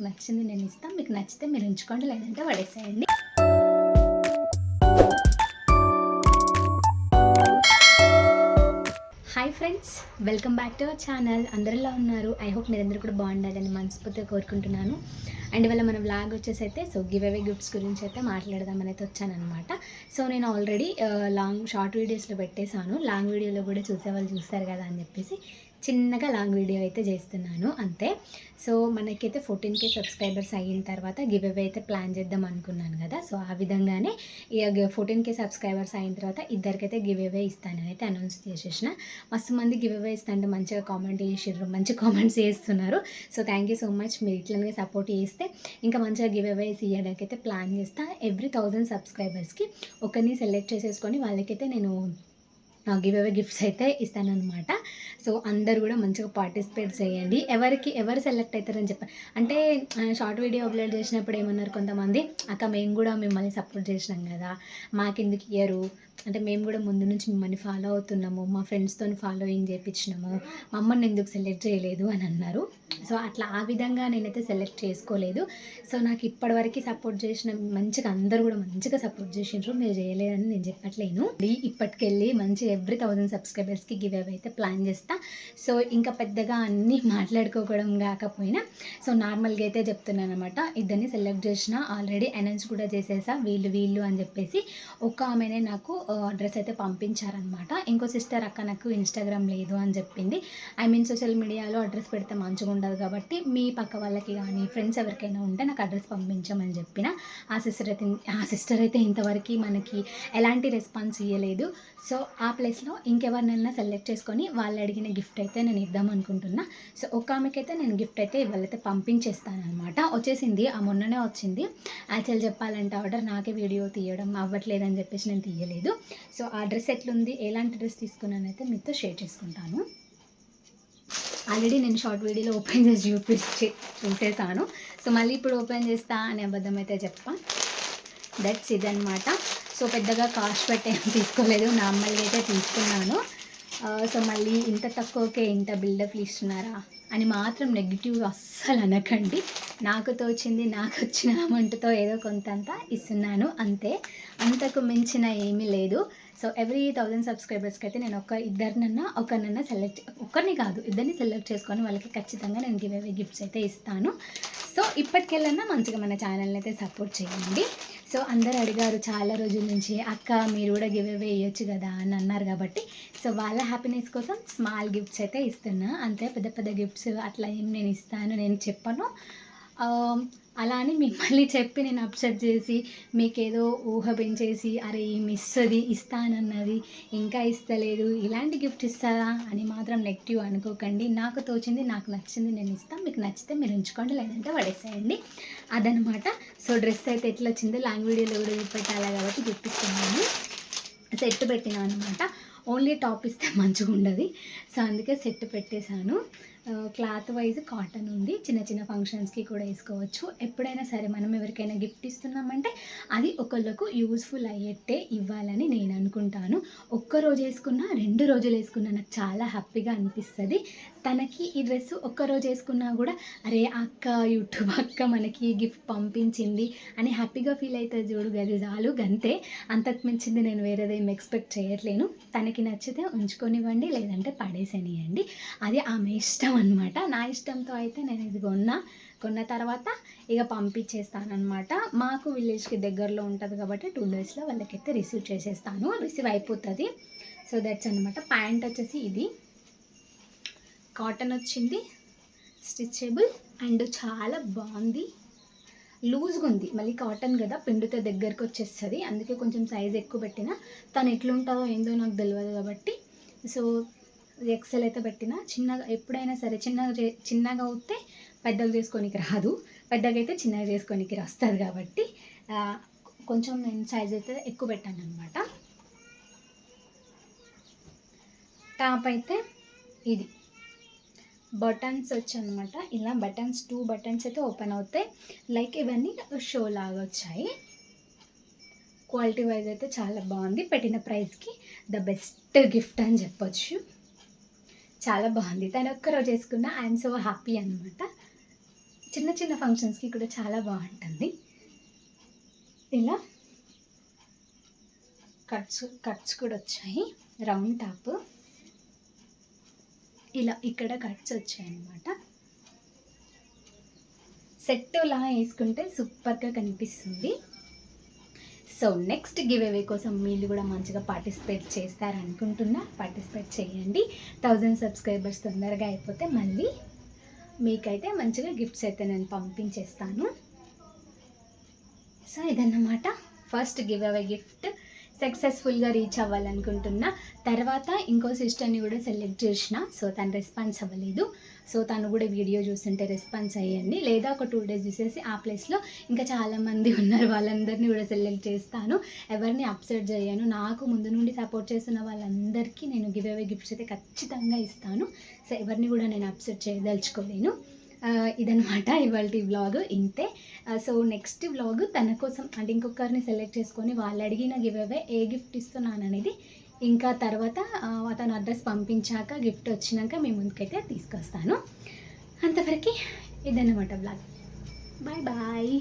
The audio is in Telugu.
నాకు నచ్చింది నేను ఇస్తాను. మీకు నచ్చితే మీరు ఉంచుకోండి లేదంటే పడేసేయండి hi friends welcome back to our channel అందరిలా ఉన్నారు? ఐ హోప్ మీరందరూ కూడా బాగుండాలని మనస్ఫూర్తిగా కోరుకుంటున్నాను. అండ్ ఇవాళ మన వ్లాగ్ వచ్చేసి అయితే సో గివ్ అవే గిఫ్ట్స్ గురించి అయితే మాట్లాడదామని అయితే వచ్చానమాట సో నేను ఆల్రెడీ లాంగ్ షార్ట్ వీడియోస్లో పెట్టేశాను. లాంగ్ వీడియోలో కూడా చూసే వాళ్ళు చూస్తారు కదా అని చెప్పేసి. చిన్నగా లాంగ్ వీడియో అయితే చేస్తున్నాను అంతే. సో మనకైతే ఫోర్టీన్ కే సబ్స్క్రైబర్స్ అయిన తర్వాత గివ్ అవే అయితే ప్లాన్ చేద్దాం అనుకున్నాను కదా. సో ఆ విధంగానే ఇక ఫోర్టీన్ కే సబ్స్క్రైబర్స్ అయిన తర్వాత ఇద్దరికైతే గివ్ అవే ఇస్తానని అయితే అనౌన్స్ చేసేసిన. మస్తు మంది గివ్ అవే ఇస్తాంటే మంచిగా కామెంట్ చేసిర్రు మంచి కామెంట్స్ చేస్తున్నారు. So thank you so much. మీరు ఇట్లనే సపోర్ట్ చేస్తే ఇంకా మంచిగా గివ్ అవేస్ ఇవ్వడానికి అయితే ప్లాన్ చేస్తా. ఎవ్రీ థౌజండ్ సబ్స్క్రైబర్స్కి ఒకరిని సెలెక్ట్ చేసేసుకొని వాళ్ళకైతే నేను గివ్ అవే గిఫ్ట్స్ అయితే ఇస్తానన్నమాట. సో అందరు కూడా మంచిగా పార్టిసిపేట్ చేయండి. ఎవరికి ఎవరు సెలెక్ట్ అవుతారని చెప్పారు అంటే షార్ట్ వీడియో అప్లోడ్ చేసినప్పుడు ఏమన్నారు కొంతమంది అక్క మేము కూడా మిమ్మల్ని సపోర్ట్ చేసినాం కదా మాకెందుకు ఇయ్యరు? అంటే మేము కూడా ముందు నుంచి మిమ్మల్ని ఫాలో అవుతున్నాము మా ఫ్రెండ్స్తో ఫాలోయింగ్ చేయించినాము మమ్మల్ని ఎందుకు సెలెక్ట్ చేయలేదు? అని అన్నారు. సో అట్లా ఆ విధంగా నేనైతే సెలెక్ట్ చేసుకోలేదు. సో నాకు ఇప్పటివరకు సపోర్ట్ చేసిన మంచిగా అందరూ కూడా మంచిగా సపోర్ట్ చేసిండ్రు మీరు చేయలేదని నేను చెప్పట్లేను. ఇప్పటికెళ్ళి మంచి ఎవ్రీ థౌజండ్ సబ్స్క్రైబర్స్కి గివ్ అవే అయితే ప్లాన్ చేస్తా. సో ఇంకా పెద్దగా అన్నీ మాట్లాడుకోవడం కాకపోయినా సో నార్మల్గా అయితే చెప్తున్నాను అనమాట ఇద్దరిని సెలెక్ట్ చేసిన ఆల్రెడీ అనౌన్స్ కూడా చేసేసా వీళ్ళు వీళ్ళు అని చెప్పేసి ఒక ఆమెనే నాకు అడ్రస్ అయితే పంపించారనమాట ఇంకో సిస్టర్ అక్క నాకు ఇన్స్టాగ్రామ్ లేదు అని చెప్పింది. ఐ మీన్ సోషల్ మీడియాలో అడ్రస్ పెడితే మంచిగా ఉండదు కాబట్టి మీ పక్క వాళ్ళకి కానీ ఫ్రెండ్స్ ఎవరికైనా ఉంటే నాకు అడ్రస్ పంపించమని చెప్పిన. ఆ సిస్టర్ అయితే ఆ సిస్టర్ అయితే ఇంతవరకు మనకి ఎలాంటి రెస్పాన్స్ ఇవ్వలేదు సో ఆ ప్లేస్లో ఇంకెవరినైనా సెలెక్ట్ చేసుకొని వాళ్ళు అడిగిన గిఫ్ట్ అయితే నేను ఇద్దాం అనుకుంటున్నా. సో ఒక ఆమెకైతే నేను గిఫ్ట్ అయితే ఇవాళైతే పంపించేస్తాను అనమాట వచ్చేసింది. ఆ మొన్ననే వచ్చింది. యాక్చువల్ చెప్పాలంటే ఆర్డర్ నాకే వీడియో తీయడం అవ్వట్లేదని చెప్పేసి నేను తీయలేదు. సో ఆ డ్రెస్ ఎట్లుంది? ఎలాంటి డ్రెస్ తీసుకున్నానైతే మీతో షేర్ చేసుకుంటాను. ఆల్రెడీ నేను షార్ట్ వీడియోలో ఓపెన్ చేసి చూపించి చూసేసాను. సో మళ్ళీ ఇప్పుడు ఓపెన్ చేస్తా అనే అబద్ధం అయితే చెప్పా. దట్స్ ఇదనమాట సో పెద్దగా కాస్ట్ పెట్టి ఏం తీసుకోలేదు. నార్మల్గా అయితే తీసుకున్నాను. సో మళ్ళీ ఇంత తక్కువకే ఇంత బిల్డప్లు ఇస్తున్నారా అని మాత్రం నెగిటివ్ అస్సలు అనకండి. నాకు తోచింది నాకు వచ్చిన అమౌంట్తో ఏదో కొంతంత ఇస్తున్నాను అంతే. అంతకు మించిన ఏమీ లేదు. సో ఎవ్రీ థౌజండ్ సబ్స్క్రైబర్స్కి అయితే నేను ఒక ఇద్దరినన్నా ఒకరినన్నా సెలెక్ట్ ఒక్కరిని కాదు ఇద్దరిని సెలెక్ట్ చేసుకొని వాళ్ళకి ఖచ్చితంగా నేను గివ్ అవే గిఫ్ట్స్ అయితే ఇస్తాను. సో ఇప్పటికెళ్ళన్నా మంచిగా మన ఛానల్ని అయితే సపోర్ట్ చేయండి. సో అందరు అడిగారు చాలా రోజుల నుంచి అక్క మీరు కూడా గివ్ అవే ఇవ్వచ్చు కదా అని అన్నారు కాబట్టి సో వాళ్ళ హ్యాపీనెస్ కోసం స్మాల్ గిఫ్ట్స్ అయితే ఇస్తున్నా. అంతే పెద్ద పెద్ద గిఫ్ట్స్ అట్లా ఏం నేను ఇస్తాను నేను చెప్పను. అలా అని మిమ్మల్ని చెప్పి నేను అప్సెట్ చేసి మీకేదో ఊహ పెంచేసి అరే మిస్ అది ఇస్తానన్నది ఇంకా ఇస్తలేదు. ఇలాంటి గిఫ్ట్ ఇస్తారా? అని మాత్రం నెగిటివ్ అనుకోకండి. నాకు తోచింది నాకు నచ్చింది నేను ఇస్తాను. మీకు నచ్చితే మీరు ఉంచుకోండి లేదంటే పడేసేయండి అదనమాట సో డ్రెస్ అయితే ఎట్లా వచ్చిందో లాంగ్ వీడియోలో కూడా చూపెట్టాలి కాబట్టి చూపిస్తున్నాను. సెట్ పెట్టినా అనమాట ఓన్లీ టాప్ ఇస్తే మంచిగా ఉండదు సో అందుకే సెట్ పెట్టేశాను. క్లాత్ వైజ్ కాటన్ ఉంది. చిన్న చిన్న ఫంక్షన్స్కి కూడా వేసుకోవచ్చు. ఎప్పుడైనా సరే మనం ఎవరికైనా గిఫ్ట్ ఇస్తున్నామంటే అది ఒకళ్ళకు యూస్ఫుల్ అయ్యేట్టే ఇవ్వాలని నేను అనుకుంటాను. ఒక్క రోజు వేసుకున్నా రెండు రోజులు వేసుకున్నా నాకు చాలా హ్యాపీగా అనిపిస్తుంది. తనకి ఈ డ్రెస్ ఒక్క రోజు వేసుకున్నా కూడా అరే అక్క యూట్యూబ్ అక్క మనకి గిఫ్ట్ పంపించింది అని హ్యాపీగా ఫీల్ అవుతుంది చూడు గది చాలు గంతే. అంతకు మించింది నేను వేరేదేం ఎక్స్పెక్ట్ చేయట్లేను. తనకి నచ్చితే ఉంచుకొనివ్వండి లేదంటే పడేసనియండి. అది ఆమె ఇష్టం. అనమాట నా ఇష్టంతో అయితే నేను ఇది కొన్నా. కొన్న తర్వాత ఇక పంపించేస్తానమాట మాకు విలేజ్కి దగ్గరలో ఉంటుంది కాబట్టి టూ డేస్లో వాళ్ళకైతే రిసీవ్ చేసేస్తాను. రిసీవ్ అయిపోతుంది. సో దట్స్ అనమాట ప్యాంట్ వచ్చేసి ఇది. కాటన్ వచ్చింది. స్టిచబుల్ అండ్ చాలా బాగుంది. లూజ్గా ఉంది. మళ్ళీ కాటన్ కదా పిండితే దగ్గరకు వచ్చేస్తుంది. అందుకే కొంచెం సైజ్ ఎక్కువ పెట్టిన. తను ఎట్లుంటుందో ఏందో నాకు తెలియదు కాబట్టి. సో ఎక్సెల్ అయితే పెట్టిన చిన్నగా ఎప్పుడైనా సరే చిన్నగా చిన్నగా అవుతే పెద్దగా చేసుకోనికి రాదు. పెద్దగా అయితే చిన్నగా చేసుకోనికి వస్తుంది కాబట్టి కొంచెం నేను సైజ్ అయితే ఎక్కువ పెట్టాను అనమాట టాప్ అయితే ఇది. బటన్స్ వచ్చనమాట ఇలా బటన్స్ టూ బటన్స్ అయితే ఓపెన్ అవుతాయి లైక్ ఇవన్నీ షో లాగా వచ్చాయి. క్వాలిటీ వైజ్ అయితే చాలా బాగుంది. పెట్టిన ప్రైస్కి ద బెస్ట్ గిఫ్ట్ అని చెప్పొచ్చు. చాలా బాగుంది. తను ఒక్కరోజు వేసుకున్న ఐఎమ్ సో హ్యాపీ అనమాట చిన్న చిన్న ఫంక్షన్స్కి కూడా చాలా బాగుంటుంది. ఇలా కట్స్ కట్స్ కూడా వచ్చాయి రౌండ్ టాప్ ఇలా ఇక్కడ కట్స్ వచ్చాయి అన్నమాట సెట్ లా వేసుకుంటే సూపర్గా కనిపిస్తుంది. సో నెక్స్ట్ గివ్ అవే కోసం మీరు కూడా మంచిగా పార్టిసిపేట్ చేస్తారనుకుంటున్నా పార్టిసిపేట్ చేయండి. థౌజండ్ సబ్స్క్రైబర్స్ తొందరగా అయిపోతే మళ్ళీ మీకైతే మంచిగా గిఫ్ట్స్ అయితే నేను పంపించేస్తాను. సో ఇదన్నమాట. First give away gift. సక్సెస్ఫుల్గా రీచ్ అవ్వాలనుకుంటున్నా తర్వాత ఇంకో సిస్టర్ని కూడా సెలెక్ట్ చేసిన సో తను రెస్పాన్స్ అవ్వలేదు. సో తను కూడా వీడియో చూస్తుంటే రెస్పాన్స్ అయ్యండి. లేదా ఒక టూ డేస్ చూసేసి ఆ ప్లేస్లో ఇంకా చాలామంది ఉన్నారు. వాళ్ళందరినీ కూడా సెలెక్ట్ చేస్తాను. ఎవరిని అప్సెట్ చేయను. నాకు ముందు నుండి సపోర్ట్ చేస్తున్న వాళ్ళందరికీ నేను గివ్ అవే గిఫ్ట్స్ అయితే ఖచ్చితంగా ఇస్తాను. సో ఎవరిని కూడా నేను అప్సెట్ చేయదలుచుకోలేను. ఇదనమాట ఇవాళ బ్లాగ్ ఇంతే. సో నెక్స్ట్ బ్లాగ్ తన కోసం అంటే ఇంకొకరిని సెలెక్ట్ చేసుకొని వాళ్ళు అడిగిన గివ్ అవే ఏ గిఫ్ట్ ఇస్తున్నాను అనేది ఇంకా తర్వాత తన అడ్రస్ పంపించాక గిఫ్ట్ వచ్చినాక మీ ముందుకైతే తీసుకొస్తాను. అంతవరకు ఇదన్నమాట వ్లాగ్ బాయ్ బాయ్